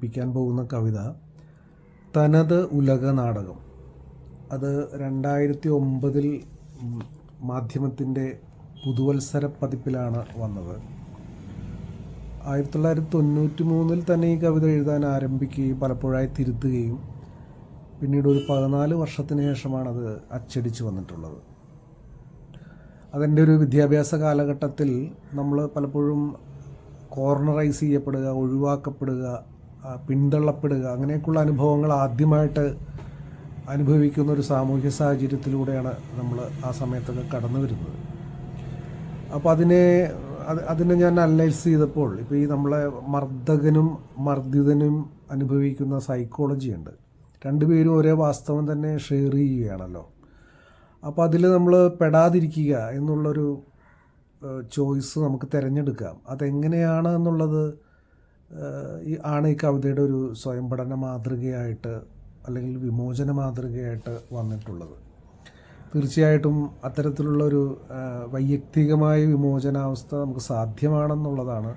അവതരിപ്പിക്കാൻ പോകുന്ന കവിത തനത് ഉലക നാടകം. അത് രണ്ടായിരത്തി ഒമ്പതിൽ മാധ്യമത്തിന്റെ പുതുവത്സര പതിപ്പിലാണ് വന്നത്. ആയിരത്തി തൊള്ളായിരത്തി തൊണ്ണൂറ്റി മൂന്നിൽ തന്നെ ഈ കവിത എഴുതാൻ ആരംഭിക്കുകയും പലപ്പോഴായി തിരുത്തുകയും പിന്നീട് ഒരു പതിനാല് വർഷത്തിന് ശേഷമാണത് അച്ചടിച്ച് വന്നിട്ടുള്ളത്. അതെന്റെ ഒരു വിദ്യാഭ്യാസ കാലഘട്ടത്തിൽ നമ്മൾ പലപ്പോഴും കോർണറൈസ് ചെയ്യപ്പെടുക ഒഴിവാക്കപ്പെടുക പിന്തള്ളപ്പെടുക അങ്ങനെയൊക്കെയുള്ള അനുഭവങ്ങൾ ആദ്യമായിട്ട് അനുഭവിക്കുന്ന ഒരു സാമൂഹ്യ സാഹചര്യത്തിലൂടെയാണ് നമ്മൾ ആ സമയത്തൊക്കെ കടന്നു വരുന്നത്. അപ്പോൾ അതിനെ അത് അതിനെ ഞാൻ അനലൈസ് ചെയ്തപ്പോൾ ഇപ്പോൾ ഈ നമ്മളെ മർദ്ദകനും മർദ്ദിതനും അനുഭവിക്കുന്ന സൈക്കോളജി ഉണ്ട്. രണ്ടുപേരും ഒരേ വാസ്തവം തന്നെ ഷെയർ ചെയ്യുകയാണല്ലോ. അപ്പോൾ അതിൽ നമ്മൾ പെടാതിരിക്കുക എന്നുള്ളൊരു ചോയ്സ് നമുക്ക് തിരഞ്ഞെടുക്കാം. അതെങ്ങനെയാണ് എന്നുള്ളത് ഈ ആണ് ഈ കവിതയുടെ ഒരു സ്വയം പഠന മാതൃകയായിട്ട് അല്ലെങ്കിൽ വിമോചന മാതൃകയായിട്ട് വന്നിട്ടുള്ളത്. തീർച്ചയായിട്ടും അത്തരത്തിലുള്ളൊരു വൈയക്തികമായ വിമോചനാവസ്ഥ നമുക്ക് സാധ്യമാണെന്നുള്ളതാണ്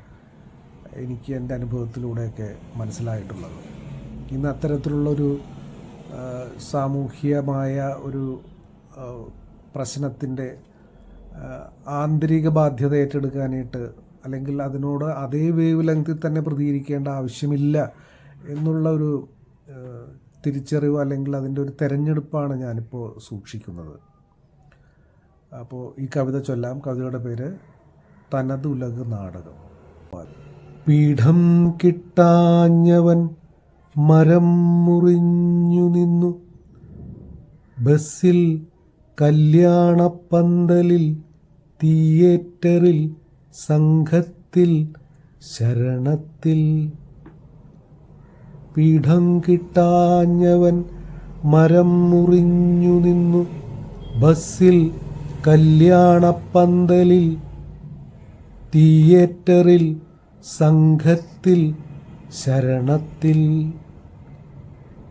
എനിക്ക് എന്റെ അനുഭവത്തിലൂടെയൊക്കെ മനസ്സിലായിട്ടുള്ളത്. ഇന്ന് അത്തരത്തിലുള്ളൊരു ഏഹ്, സാമൂഹ്യമായ ഒരു പ്രശ്നത്തിന്റെ ആന്തരിക ബാധ്യത ഏറ്റെടുക്കാനായിട്ട് അല്ലെങ്കിൽ അതിനോട് അതേ വേവ് ലെങ്തിൽ തന്നെ പ്രതികരിക്കേണ്ട ആവശ്യമില്ല എന്നുള്ള ഒരു തിരിച്ചറിവ് അല്ലെങ്കിൽ അതിന്റെ ഒരു തെരഞ്ഞെടുപ്പാണ് ഞാനിപ്പോൾ സൂക്ഷിക്കുന്നത്. അപ്പോൾ ഈ കവിത ചൊല്ലാം. കവിതയുടെ പേര് തനതുലക് നാടകം. പീഠം കിട്ടാഞ്ഞവൻ മരം മുറിഞ്ഞു നിന്നു. ബസ്സിൽ കല്യാണപ്പന്തലിൽ തിയേറ്ററിൽ സംഘത്തിൽ ശരണത്തിൽ. പീഠം കിട്ടാഞ്ഞവൻ മരം മുറിഞ്ഞു നിന്നു. ബസ്സിൽ കല്യാണപ്പന്തലിൽ. തിയേറ്ററിൽ സംഘത്തിൽ ശരണത്തിൽ.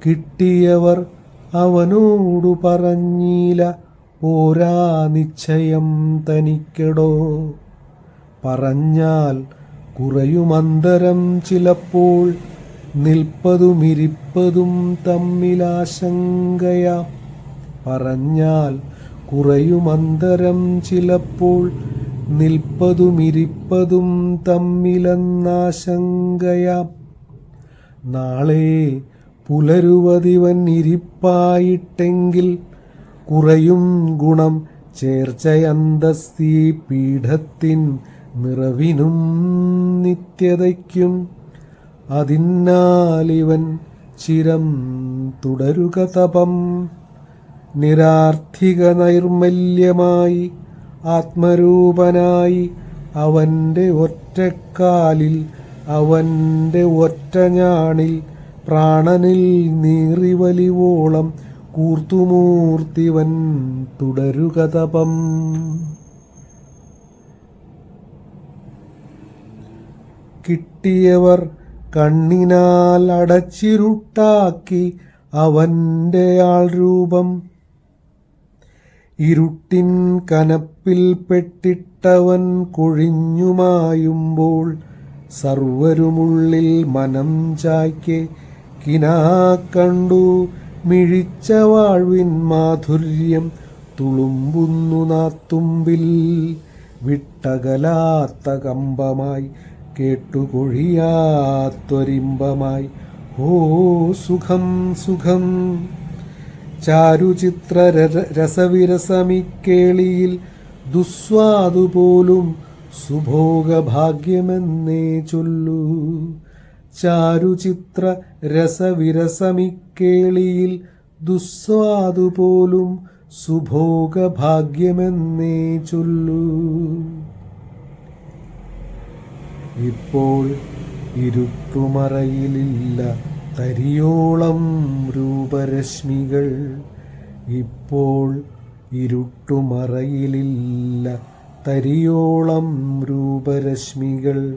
കിട്ടിയവർ അവനോടു പറഞ്ഞില്ല പോരാ നിശ്ചയം തനിക്കടോ. പറഞ്ഞാൽ കുറയുമന്തരം ചിലപ്പോൾ നിൽപ്പതുമിരിപ്പതും തമ്മിലാശങ്കയാ. പറഞ്ഞാൽ കുറയുമന്തരം ചിലപ്പോൾ നിൽപ്പതുമിരിപ്പതും തമ്മിലെന്നാശങ്കയാ. നാളെ പുലരുവതിവൻ ഇരിപ്പായിട്ടെങ്കിൽ കുറയും ഗുണം ചേർച്ചയന്തസ്തി പീഠത്തിൻ നിറവിനും നിത്യതയ്ക്കും അതിന്നാലിവൻ ചിരം തുടരുക തപം. നിരാർത്ഥിക നൈർമല്യമായി ആത്മരൂപനായി അവന്റെ ഒറ്റക്കാലിൽ അവന്റെ ഒറ്റഞ്ഞാണിൽ പ്രാണനിൽ നീറിവലിവോളം കൂർത്തുമൂർത്തിവൻ തുടരുക തപം. കിട്ടിയവർ കണ്ണിനാൽ അടച്ചിരുട്ടാക്കി അവന്റെ ആൾ രൂപം. ഇരുട്ടിൻ കനപ്പിൽ പെട്ടിട്ടവൻ കൊഴിഞ്ഞുമായുമ്പോൾ സർവരുമുള്ളിൽ മനം ചായ്ക്കെ കിനാ കണ്ടു മിഴിച്ച വാഴ്വിൻ മാധുര്യം തുളുമ്പുന്നു നാത്തുമ്പിൽ വിട്ടകലാത്ത കമ്പമായി കേട്ടുകൊഴിയാത്തൊരിമ്പമായി ഓ സുഖം സുഖം. ചാരുചിത്ര രസവിരസമിക്കേളിയിൽ ദുസ്വാദുപോലും സുഭോഗഭാഗ്യമെന്നേ ചൊല്ലൂ. ചാരുചിത്ര രസവിരസമിക്കേളിയിൽ ദുസ്വാദുപോലും സുഭോഗഭാഗ്യമെന്നേ ചൊല്ലൂ. ഇപ്പോൾ ഇരുട്ടുമറയിലില്ല. തരിയോളം രൂപരശ്മികൾ ഇപ്പോൾ ഇരുട്ടുമറയിലില്ല. തരിയോളം രൂപരശ്മികൾ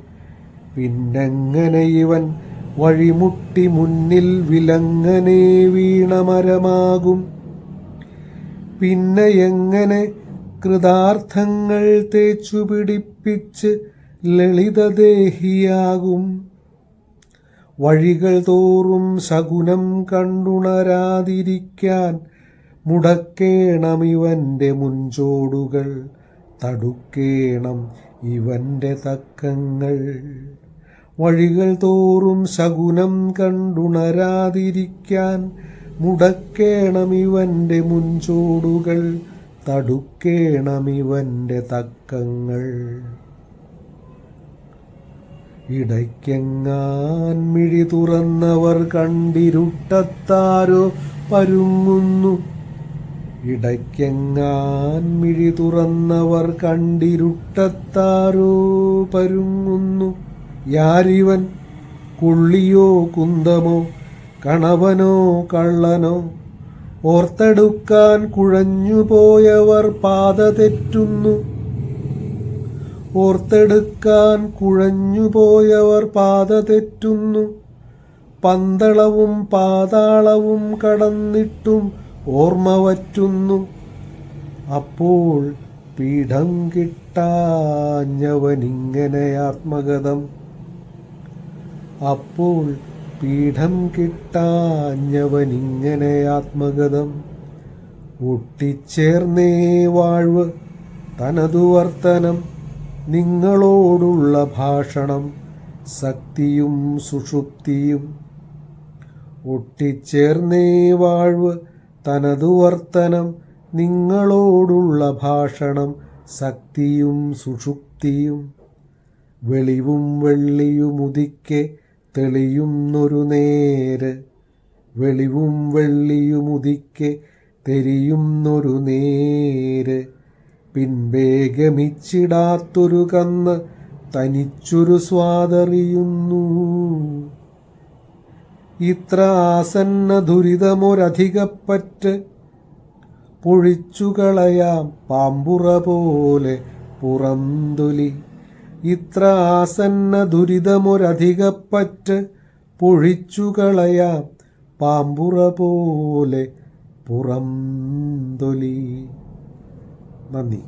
പിന്നെങ്ങനെ ഇവൻ വഴിമുട്ടി മുന്നിൽ വിലങ്ങനെ വീണമരമാകും പിന്നെ എങ്ങനെ കൃതാർത്ഥങ്ങൾ തേച്ചു പിടിപ്പിച്ച് ലളിതദേഹിയാകും. വഴികൾ തോറും സഗുനം കണ്ടുണരാതിരിക്കാൻ മുടക്കേണമിവന്റെ മുൻചോടുകൾ. തടുക്കേണം ഇവന്റെ തക്കങ്ങൾ. വഴികൾ തോറും സഗുനം കണ്ടുണരാതിരിക്കാൻ മുടക്കേണമിവന്റെ മുൻചോടുകൾ. തടുക്കേണം ഇവന്റെ തക്കങ്ങൾ. ഇടയ്ക്കെങ്ങാൻ മിഴി തുറന്നവർ കണ്ടിരുട്ടത്താരോ പരുങ്ങുന്നു. ഇടയ്ക്കെങ്ങാൻ മിഴി തുറന്നവർ കണ്ടിരുട്ടത്താരോ പരുങ്ങുന്നു. യാരിവൻ കുള്ളിയോ കുന്തമോ കണവനോ കള്ളനോ ഓർത്തെടുക്കാൻ കുഴഞ്ഞുപോയവർ പാത തെറ്റുന്നു. ഓർത്തെടുക്കാൻ കുഴഞ്ഞുപോയവർ പാത തെറ്റുന്നു. പന്തളവും പാതാളവും കടന്നിട്ടും ഓർമ്മ വറ്റുന്നു. അപ്പോൾ പീഠം കിട്ടാഞ്ഞവനിങ്ങനെ ആത്മഗതം. അപ്പോൾ പീഠം കിട്ടാഞ്ഞവനിങ്ങനെ ആത്മഗതം. ഒട്ടിച്ചേർന്നേ വാഴ്വ് തനതു വർത്തനം. നിങ്ങളോടുള്ള ഭാഷണം ശക്തിയും സുഷുപ്തിയും. ഒട്ടിച്ചേർന്നേ വാഴ്വ് തനതു വർത്തനം നിങ്ങളോടുള്ള ഭാഷണം ശക്തിയും സുഷുപ്തിയും. വെളിവും വെള്ളിയുമുദിക്കെ തെളിയുന്നൊരു നേര്. വെളിവും വെള്ളിയുമുദിക്കെ തെരിയുന്നൊരു നേര്. പിൻവേഗമിച്ചിടാത്തൊരു കന്ന് തനിച്ചൊരു സ്വാദറിയുന്നു. ഇത്ര ആസന്ന ദുരിതമൊരധികപ്പറ്റ് പൊഴിച്ചുകളയാം പാമ്പുറ പോലെ പുറന്തൊലി. ഇത്ര ആസന്ന ദുരിതമൊരധികപ്പറ്റ് പൊഴിച്ചുകളയാം പാമ്പുറ പോലെ പുറന്തൊലി. നന്ദി.